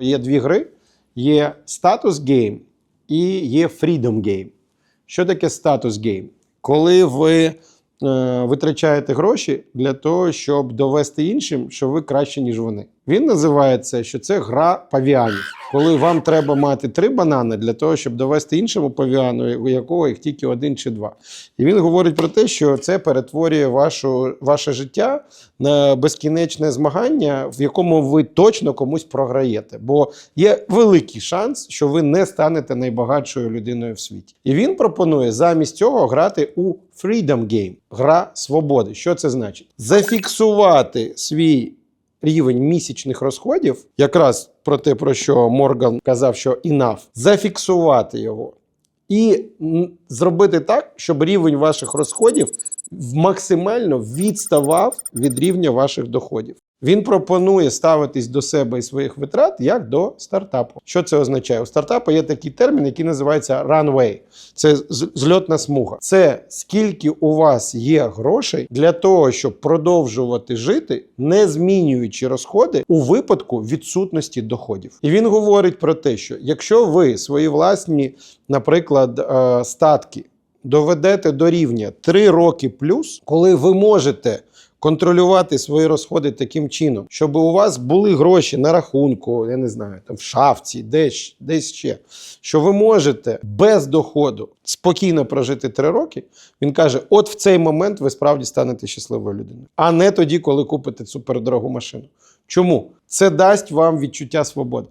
Є дві гри: є статус гейм і є freedom game. Що таке статус гейм? Коли ви е, витрачаєте гроші для того, щоб довести іншим, що ви краще, ніж вони. Він називає це, що це гра павіанів. Коли вам треба мати три банани для того, щоб довести іншому павіану, у якого їх тільки один чи два. І він говорить про те, що це перетворює вашу, ваше життя на безкінечне змагання, в якому ви точно комусь програєте. Бо є великий шанс, що ви не станете найбагатшою людиною в світі. І він пропонує замість цього грати у Freedom Game – гра свободи. Що це значить? Зафіксувати свій рівень місячних розходів, якраз про те, про що Морган казав, що enough, зафіксувати його і зробити так, щоб рівень ваших розходів максимально відставав від рівня ваших доходів. Він пропонує ставитись до себе і своїх витрат як до стартапу. Що це означає? У стартапу є такий термін, який називається runway. Це зльотна смуга. Це скільки у вас є грошей для того, щоб продовжувати жити, не змінюючи розходи у випадку відсутності доходів. І він говорить про те, що якщо ви свої власні, наприклад, е, статки доведете до рівня 3 роки плюс, коли ви можете контролювати свої розходи таким чином, щоб у вас були гроші на рахунку, я не знаю, там в шафці, десь, десь ще, що ви можете без доходу спокійно прожити 3 роки. Він каже: от в цей момент ви справді станете щасливою людиною, а не тоді, коли купите супердорогу машину. Чому? Це дасть вам відчуття свободи.